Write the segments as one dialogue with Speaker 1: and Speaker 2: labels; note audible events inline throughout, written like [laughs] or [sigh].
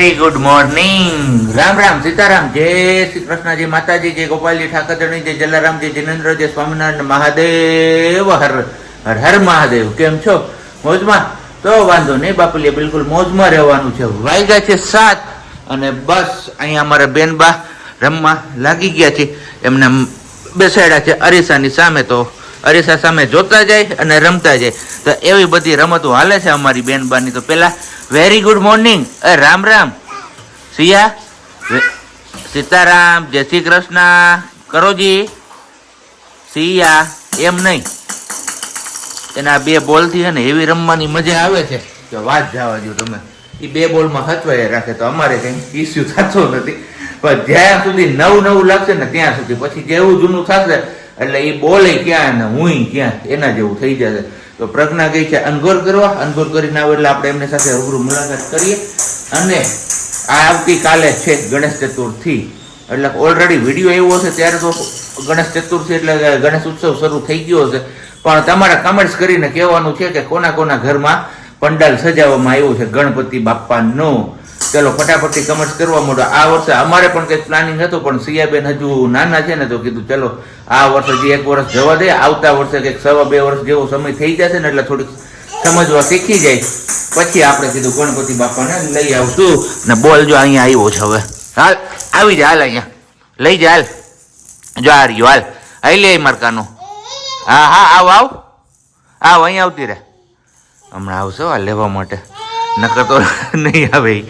Speaker 1: Very good morning Ram Ram, Sitaram, જય શ્રી કૃષ્ણ, જય માતાજી, જય ગોપાલજી ઠાકરણી જય જલારામ, જય જિનેન્દ્ર સ્વામિનારાયણ, મહાદેવ, હર હર હર મહાદેવ. કેમ છો? મોજમાં? તો વાંધો નહીં બાપુલીએ બિલકુલ મોજમાં રહેવાનું છે. વાગ્યા છે સાત અને બસ અહીંયા અમારા બેનબા રમવા લાગી ગયા છે. એમને બેસાડ્યા છે અરીસાની સામે તો અરીસા સામે જોતા જાય અને રમતા જાય. તો એવી બધી રમતો હાલે છે અમારી બેનબાની. તો પેલા વેરી ગુડ મોર્નિંગ એ રામ રામ. સિયા સીતારામ, જય શ્રી કૃષ્ણ. કરોજી સિયા, એમ નહીં. એના બે બોલથી છે ને એવી રમવાની મજા આવે છે. કે વાત જવા દો તમે. એ બે બોલમાં હચવાય રાખે તો અમારે કંઈ ઇસ્યુ થતો નથી. પણ જ્યાં સુધી નવું નવું લાગશે ને ત્યાં સુધી. પછી જેવું જૂનું થશે એટલે એ બોલે ક્યાં ને હું ક્યાં? એના જેવું થઈ જશે. તો પ્રજ્ઞા ગઈ છે અનગોર કરવા. અનગોર કરીને આવે એટલે આપણે એમની સાથે રૂબરૂ મુલાકાત કરીએ. અને આ આવતીકાલે છે ગણેશ ચતુર્થી. એટલે ઓલરેડી વીડિયો એવો હશે ત્યારે તો ગણેશ ચતુર્થી એટલે ગણેશ ઉત્સવ શરૂ થઈ ગયો હશે પણ તમારા કમેન્ટ્સ કરીને કહેવાનું છે કે કોના કોના ઘરમાં પંડાલ સજાવવામાં આવ્યું છે ગણપતિ બાપ્પાનો. ચલો ફટાફટથી કમેન્ટ કરવા માંડો આ વર્ષે અમારે પણ કંઈક પ્લાનિંગ હતું, પણ સિયાબેન હજુ નાના છે ને તો કીધું, ચલો, આ વર્ષે જે એક વર્ષ જવા દે, આવતા વર્ષે કંઈક સવા બે વર્ષ જેવો સમય થઈ જશે ને એટલે થોડીક સમજવા શીખી જાય. પછી આપણે કીધું, ગણપતિ બાપાને લઈ આવશું. ને બોલ જો અહીંયા આવ્યો છે હવે. હાલ, આવી જા, હાલ અહીંયા. લઈ જા, હાલ. જો આ રહ્યો, હાલ. આવી લે મારકાનું. હા હા, આવ આવ. આવ અહીં આવતી રહે. હમણાં આવશે આ લેવા માટે. નકર તો [laughs] નહીં આવે.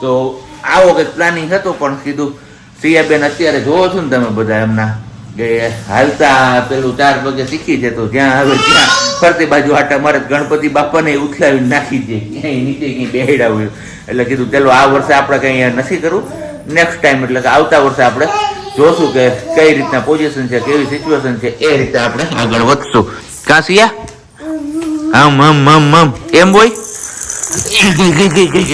Speaker 1: તો આવો કંઈક પ્લાનિંગ હતો, પણ કીધું, સિયાબેન, અત્યારે જોવો છો ને તમે બધા એમના, કે હાલતા પેલું ચાર પગે શીખી છે, તો જ્યાં આવે ત્યાં ફરતી બાજુ આટા મારે ગણપતિ બાપાને ઉથલાવી નાખી દે ક્યાંય નીચે ક્યાંય બેહડાવ્યું એટલે કીધું, ચલો, આ વર્ષે આપણે કંઈ નથી કરવું. નેક્સ્ટ ટાઈમ એટલે કે આવતા વર્ષે આપણે જોશું કે કઈ રીતના પોઝિશન છે, કેવી સિચ્યુએશન છે, એ રીતે આપણે આગળ વધશું. કાસિયા હમ હમ આમ હમ. એમ બોય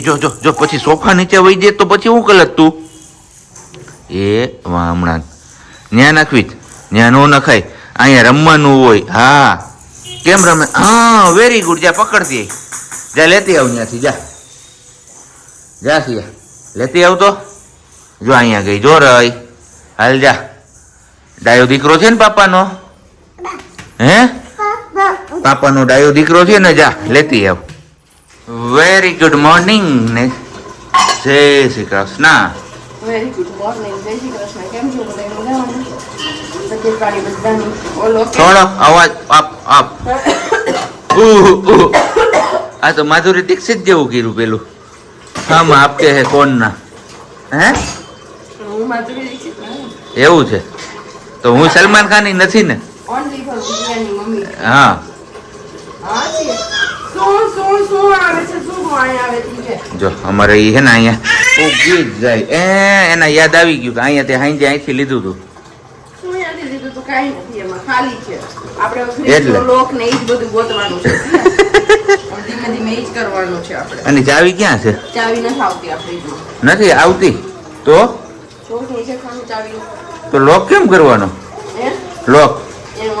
Speaker 1: જો જો જો પછી સોફા નીચે વહી જાય તો પછી હું કલત તું એ હમણાં ન્યા નાખવી જ ન્યા નખાય અહીંયા રમવાનું હોય હા કેમ રમે હા વેરી ગુડ જા પકડતી. જા લેતી આવ ત્યાંથી જા જા સિયા લેતી આવ તો જો અહીંયા ગઈ જો રઈ હાલ જા ડાયો દીકરો છે ને પાપાનો હે પાપાનો ડાયો દીકરો છે ને જા લેતી આવ વેરી ગુડ મોર્નિંગ ને? જય Shri Krishna.
Speaker 2: Very good morning જય શ્રી કૃષ્ણ. કેમ છો
Speaker 1: થોડો અવાજ આપ આપ. આ તો માધુરી દીક્ષિત જેવું કીધું પેલું. હમ આપકે હે? કોણ ના? હે એવું છે. તો હું સલમાન ખાન નથી ને?
Speaker 2: બિરિયાની મમ્મી.
Speaker 1: હા.
Speaker 2: છે છે છે
Speaker 1: જો અમારે એ હે ને અહીંયા ઉગી જ જાય. એ એના યાદ આવી ગયું કે અહીંયા તે હાઈ અહીંથી લીધું હતું
Speaker 2: છે છે. છે. [laughs]
Speaker 1: અને ચાવી ક્યાં છે?
Speaker 2: નથી આવતી
Speaker 1: તો? તો લોક કેમ કરવાનો? લોક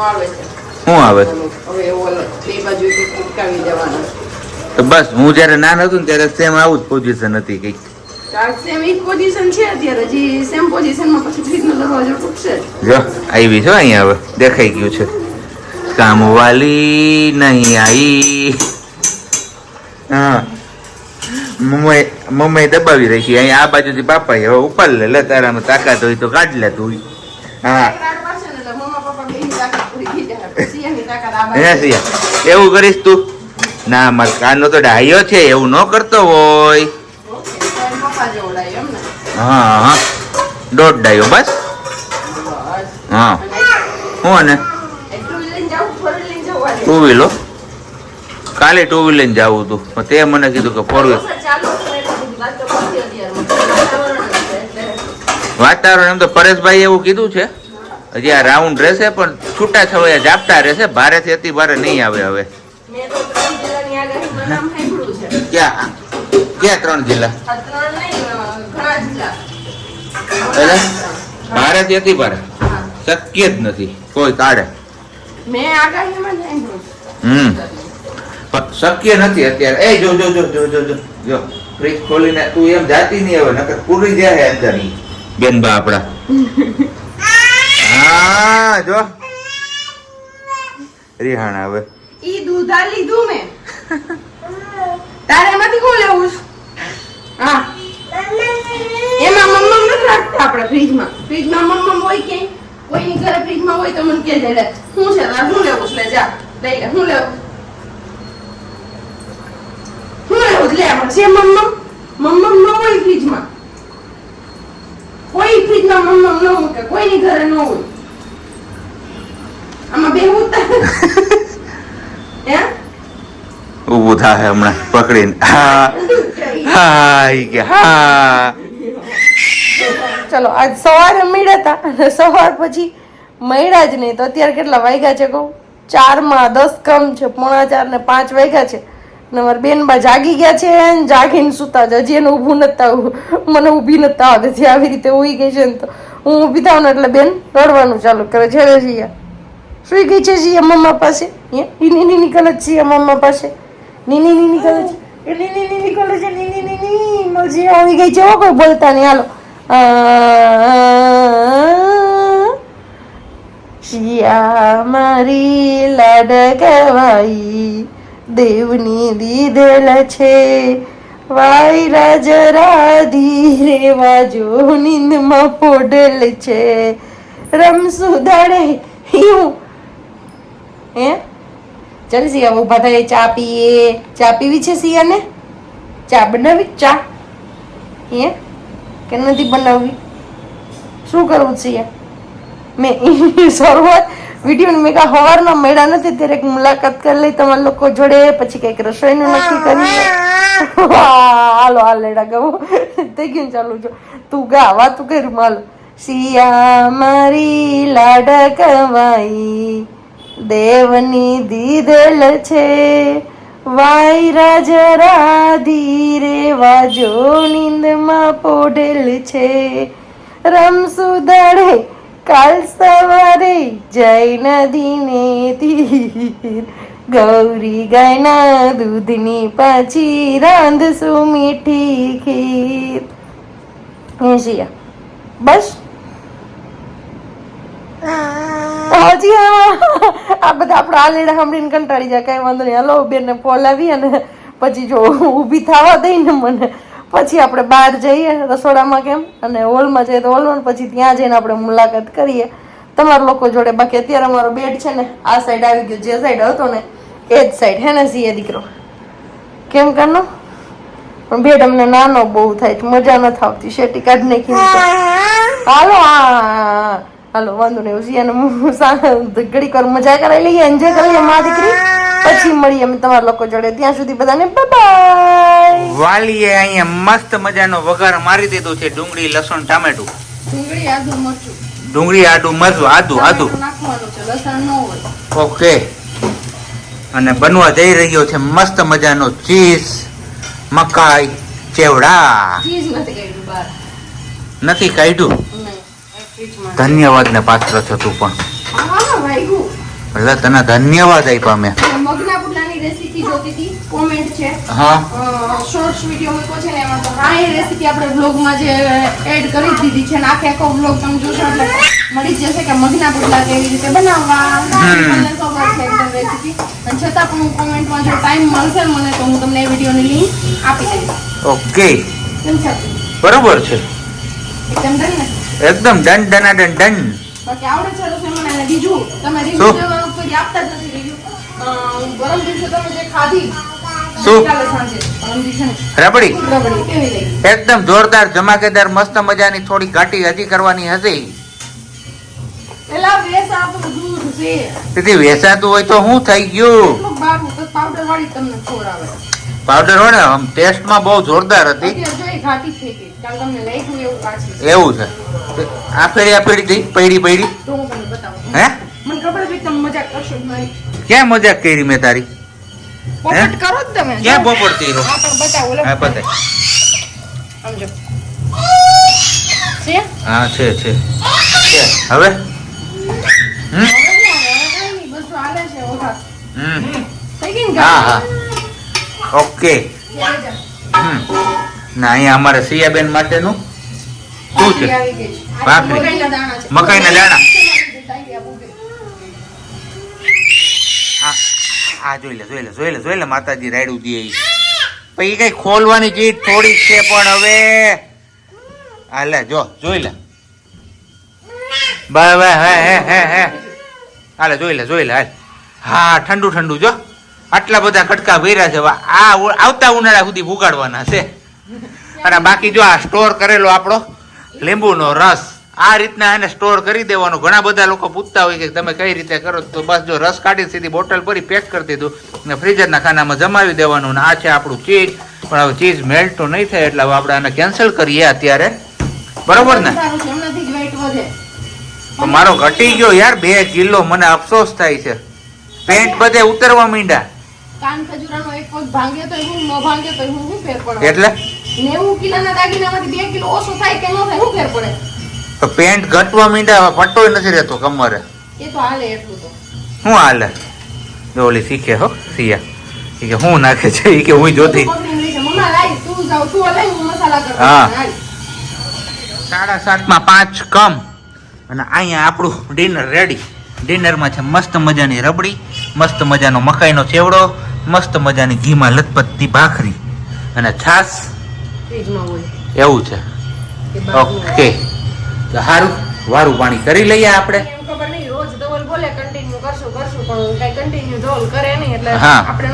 Speaker 2: આવે છે.
Speaker 1: શું આવે? તો બસ હું જ્યારે નાનો હતો ને ત્યારે સેમ આવું જ પોઝિશન હતી કંઈક.
Speaker 2: જ.
Speaker 1: આવી છો અહીંયા હવે દેખાઈ ગયું છે. કામવાલી નહીં આવી. હા. મમ્મી મમ્મી દબાવી રહી છે અહીંયા આ બાજુથી પાપા હવે ઉપર લે લે તારામાં તાકાત હોય તો કાઢ લે તું. હા.
Speaker 2: ને
Speaker 1: હે. સિયા એવું કરીશ તું ના માર કાનો તો ડાયો છે એવું ન કરતો હોય
Speaker 2: ને?
Speaker 1: હા હા દોઢ ડાયો બસ. હા હું
Speaker 2: આજે?
Speaker 1: ટુ વ્હીલો કાલે ટુ વ્હીલ લઈને જવું હતું પણ તે મને કીધું કે ફોર વ્હીલ.
Speaker 2: વાતાવરણ
Speaker 1: એમ તો પરેશભાઈ એવું કીધું છે હજી આ રાઉન્ડ રહેશે પણ છૂટા છવાયા ઝાપટા રહેશે ભારેથી અતિ ભારે નહીં આવે હવે. ક્યાં? ક્યાં ત્રણ જિલ્લા? ભારેથી અતિ ભારે શક્ય જ નથી. કોઈ કાઢે. હમ. પણ શક્ય નથી અત્યારે. એ જો જો જો જો જો જો. જો ફ્રીજ ખોલીને તું એમ જાતી નહીં હવે નકર પૂરી જાય અંદર બેનબા આપણા આપડા. હા, જો. રિહાણા હવે
Speaker 3: ઈ દૂધા લીધું મેં. તારે એમાંથી કોણ લેવું? હા. ઘરે ફ્રીજમાં હોય તો મને કહેજે દે શું છે? તારે શું લેવું લે, જા. લઈ લેવું? શું લેવું? લે છે મમ્મમ મમ્મમ ન હોય ફ્રીજમાં. કોઈ ફ્રીજમાં મમ્મમ ન મૂકે, કોઈની ઘરે ન હોય. આમાં બે હે?
Speaker 1: ઊભું થાય હમણાં પકડીને. હા. હા કે હા.
Speaker 3: ચલો આજ સવારે મળ્યા હતા અને સવાર પછી મળ્યા જ નહીં. તો અત્યારે કેટલા વાગ્યા છે કહું? ચારમાં દસ કમ છે પોણા ચાર ને પાંચ વાગ્યા છે. ને મારા બેનબા જાગી ગયા છે ને જાગીને સુતા છે. હજી એને ઊભું નતા મને ઊભી નતા આવતી. આવી રીતે ઉઈ ગઈ છે ને તો હું ઊભી થાવ ને એટલે બેન રડવાનું ચાલુ કરે. છે રે જીયા સુઈ ગઈ છે જીયા મમ્મા પાસે? નીની નીની કરે છે અમ્મા મમ્મા પાસે નીની નીની કરે છે નીની નીની છે નીની નીની આવી ગઈ છે કોઈ બોલતા નહીં હાલો શિયા મારી લાડકવાઈ દેવની દીધેલ છે વાયરા જરા ધીરે વાજો નીંદમાં પોડેલ છે રમસુ દાડે હું હે? ચાલ સિયા ઊભા થાય ચા પીએ. ચા પીવી છે સિયાને ચા બનાવી? ચા? હે? કે નથી બનાવવી? શું કરવું છે મેં શરૂઆત વીડિયો મેં કાં હવારના મળ્યા નથી ત્યારે એક મુલાકાત કરી લઈ તમારા લોકો જોડે પછી કંઈક રસોઈનું નક્કી કરી [laughs] હાલો હાલ લેડા ગાવો. થઈ ગયું ચાલુ છો તું ગા વાતું કર માલ સિયા મારી લાડકવાઈ દેવની દીધેલ છે. વાયરા જરા ધીરે વાજો નીંદમાં પોઢેલ છે. રમસુ દળે કાલ સવારે જય નદીને ધીર ગૌરી ગાયના દૂધની પાછી રાંધશું મીઠી ખીર. બસ? હજી આ આ બધા આપણા આલેડા સાંભળીને કંટાળી જાય, કઈ વાંધો નહીં. હલો, બેનને બોલાવી અને પછી જો ઊભી થવા દઈને મને. પછી આપણે બહાર જઈએ રસોડામાં કેમ? અને હોલમાં જઈએ તો હોલમાં પછી ત્યાં જઈને આપણે મુલાકાત કરીએ. તમારા લોકો જોડે. બાકી અત્યારે અમારો બેડ છે ને, આ સાઈડ આવી ગયો. જે સાઈડ હતો ને, એ જ સાઈડ હે ને, સીએ દીકરો? કેમ કરનો પણ બેડ અમને નાનો બહુ થાય મજા નથી આવતી. શેટી કાઢ નાખી હાલો હા. હાલો વાંધો નહીં ઉસિયાને [laughs] ઘડીક વાર મજા કરાવી લઈએ એન્જોય કરી લઈએ મા દીકરી. પછી મળીએ અમે તમારા લોકો જોડે. ત્યાં સુધી બધાને બાય
Speaker 1: વાલીએ અહીંયા મસ્ત મજાનો વઘાર મારી દીધો છે ડુંગળી લસણ ટામેટું.
Speaker 3: ડુંગળી આદુ મરચું.
Speaker 1: ડુંગળી આદુ મરચું આદુ આદુ.
Speaker 3: નાખવાનું છે લસણ ન હોય.
Speaker 1: ઓકે. અને બનવા જઈ રહ્યો છે મસ્ત મજાનો ચીઝ મકાઈ ચેવડા.
Speaker 3: ચીઝ નથી કાઢ્યું બહાર
Speaker 1: નથી કાઢ્યું
Speaker 3: નહીં એ ફ્રીજમાં
Speaker 1: ધન્યવાદ ને પાત્ર છો તું પણ એટલે તને ધન્યવાદ આપ્યા મેં.
Speaker 3: મગના પુલાની રેસીપી જોતી હતી. કોમેન્ટ છે.
Speaker 1: હા.
Speaker 3: શોર્ટ્સ વીડિયો છે ને એમાં તો હા એ રેસીપી આપણે બ્લોગમાં જે એડ કરી દીધી છે ને આખે આખો બ્લોગ તમે જોશો એટલે મળી જશે કે મગના પુટલા કેવી રીતે બનાવવા. મને ખબર છે એકદમ રેસીપી. છતાં પણ હું કોમેન્ટમાં જો ટાઈમ મળશે મને તો હું તમને એ વિડીયોની લિંક આપી દઈશ.
Speaker 1: ઓકે. બરોબર છે.
Speaker 3: એકદમ ને?
Speaker 1: એકદમ ડન ડના ડન ડન.
Speaker 3: બાકી આવડે છે રસોઈ મને બીજું. તમે
Speaker 1: શું?
Speaker 3: રિવ્યુ કોઈ આપતા જ નથી રિવ્યુ ગરમ દિવસે તમે જે ખાધી
Speaker 1: શું?
Speaker 3: કાલે સાંજે. પરમ દિવસે ને,
Speaker 1: રબડી? એકદમ જોરદાર ધમાકેદાર મસ્ત મજાની થોડી ઘાટી હજી કરવાની
Speaker 3: છે.
Speaker 1: તેથી વેસાતું હોય તો શું થઈ ગયું.
Speaker 3: પાવડર વાળી તમને ખવડાવે
Speaker 1: પાવડર હોય ને આમ ટેસ્ટમાં બહુ જોરદાર હતી.
Speaker 3: એવું
Speaker 1: છે. આ ફેરી આ ફેરી થઈ પૈડી પૈડી.
Speaker 3: તો હું તમને બતાવું.
Speaker 1: હે?
Speaker 3: મને ખબર છે તમે મજાક કરશો મારી
Speaker 1: ક્યાં મજાક કરી મેં તારી?
Speaker 3: પોપટ કરો જ તમે.
Speaker 1: ક્યાં પોપટ કર્યો?
Speaker 3: હા પણ બતાવો લો
Speaker 1: હા પતે.
Speaker 3: સમજો. છે?
Speaker 1: હા છે છે. હવે?
Speaker 3: ને
Speaker 1: હા હા. ઓકે.
Speaker 3: ત્યારે
Speaker 1: ના અહીંયા અમારે સિયાબેન માટેનું શું છે. ભાખરી.
Speaker 2: મકાઈના દાણા. આ
Speaker 1: જોઈ લે જોઈ લે જોઈ લે જોઈ લે માતાજી રાયડું દે. પછી કઈ ખોલવાની ચીજ થોડી છે, પણ હવે આ લે, જો, જોઈ લે બસ બસ, હે હે હે હે હાલે, જોઈ લે જોઈ લે, હાલ હા, ઠંડુ ઠંડુ, જો આટલા બધા કટકા ભર્યા છે આ આવતા ઉનાળા સુધી ભૂગાડવાના છે અને બાકી જો આ સ્ટોર કરેલો આપણો લીંબુનો રસ. આ રીતના એને સ્ટોર કરી દેવાનો. ઘણા બધા લોકો પૂછતા હોય કે તમે કઈ રીતે કરો તો બસ જો રસ કાઢી સીધી બોટલ ભરી પેક કરી દીધું અને ફ્રીઝરના ખાનામાં જમાવી દેવાનું અને આ છે આપણું ચીઝ પણ હવે ચીઝ મેલ્ટ તો નહીં થાય એટલે હવે આપણે આને કેન્સલ કરીએ અત્યારે. બરોબર ને? મારો ઘટી ગયો યાર બે કિલો. મને અફસોસ થાય છે. પેન્ટ બધે ઉતરવા માંડ્યા.
Speaker 2: કાન ખજૂરાનો એક પગ ભાંગે તોય હું, ન ભાંગે તોય હું, શું ફેર પડે?
Speaker 1: એટલે?
Speaker 2: નેવું કિલોના દાગીનામાંથી બે કિલો ઓછો થાય કે ન થાય, શું ફેર પડે?
Speaker 1: તો પેન્ટ ઘટવા માંડ્યા પટ્ટો નથી રહેતો કમરે.
Speaker 2: એ તો હાલે એટલું તો.
Speaker 1: શું હાલે? જો ઓલી શીખે હો સિયા કે હું નાખે છે? એ કે હું જોતી.
Speaker 2: હું.
Speaker 1: સાડા સાતમાં પાંચ કમ. અને અહીંયા આપણું ડિનર રેડી. ડિનરમાં છે મસ્ત મજાની રબડી મસ્ત મજાનો મકાઈનો ચેવડો મસ્ત મજાની ઘીમાં લથપથતી ભાખરી. અને છાશ. એવું છે. ઓકે. તો સારું વારું પાણી કરી લઈએ આપણે.
Speaker 2: એમ ખબર નહીં, રોજ ધવલ બોલે continue કરશું, કરશું, પણ કાંઈ continue કરે નહીં, એટલે આપણે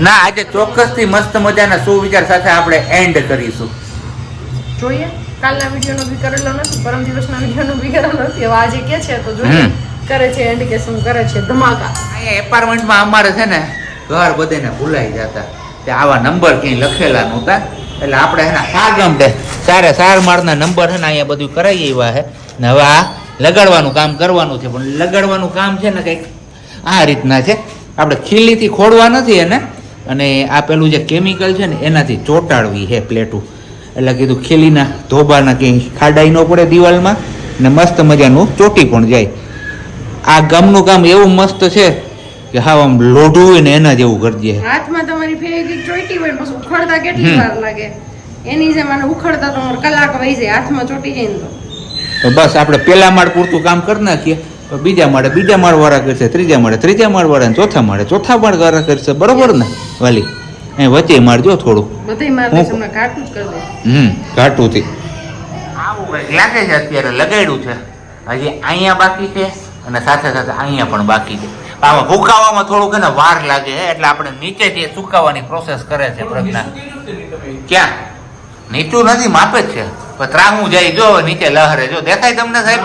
Speaker 2: ન
Speaker 1: આજે ચોક્કસથી મસ્ત મજાના સુવિચાર સાથે આપણે એન્ડ કરીશું.
Speaker 2: જોઈએ. કાલના વિડીયોનો બી કરેલો નથી પરમ દિવસના વિડીયોનો બી કરેલો નથી. હવે આજે કે છે તો જોઈએ. કરે છે એન્ડ કે શું કરે છે ધમાકા.
Speaker 1: અહીંયા એપાર્ટમેન્ટમાં અમારે છે ને ઘર બધાને ભૂલાઈ જતા. તે આવા નંબર ક્યાંય લખેલા નહોતા. એટલે આપણે એના સાગમ દે સારે સાર માળના નંબર છે ને અહીંયા બધું કરાવી આવ્યા છે ને હવે આ લગાડવાનું કામ કરવાનું છે, પણ લગાડવાનું કામ છે ને કંઈક આ રીતના છે. આપણે ખીલીથી ખોડવા નથી એને. અને આ પેલું જે કેમિકલ છે ને, એનાથી ચોંટાડવી છે પ્લેટું. એટલે કીધું ખીલીના ધોબાના ક્યાંય ખાડાઈ ન પડે દિવાલમાં. ને મસ્ત મજાનું ચોટી પણ જાય. આ ગામનું કામ એવું મસ્ત છે કે હા આમ લોઢું હોય ને એના જેવું કરજે
Speaker 2: હાથમાં તમારી ફેવિક ચોટી હોય પછી ઉખડતા કેટલી વાર લાગે? એની જેમ આને ઉખડતા તમારે કલાક વહી જાય હાથમાં ચોટી જાય ને તો.
Speaker 1: તો બસ આપણે પેલા માળ પૂરતું કામ કરી નાખીએ તો બીજા માળે બીજા માળ વાળા કરશે ત્રીજા માળે ત્રીજા માળ વાળા ને ચોથા માળે ચોથા માળ વાળા કરશે બરોબર ને? વાલી એ વચ્ચે મારજો થોડું.
Speaker 2: બધાય મારે
Speaker 1: હું-
Speaker 2: ઘાટું જ કરી
Speaker 1: હમ ઘાટુંથી. આવું કંઈક લાગે છે અત્યારે લગાડ્યું છે. હજી અહીંયા બાકી છે અને સાથે સાથે અહીંયા પણ બાકી છે. આમાં ભૂકાવામાં થોડુંક એને વાર લાગે છે એટલે આપણે નીચેથી સુકાવાની પ્રોસેસ કરે છે પ્રજ્ઞા. ક્યાં? નીચું નથી માપે જ છે. પણ ત્રાહું જાય જો નીચે લહરે જો દેખાય તમને સાહેબ?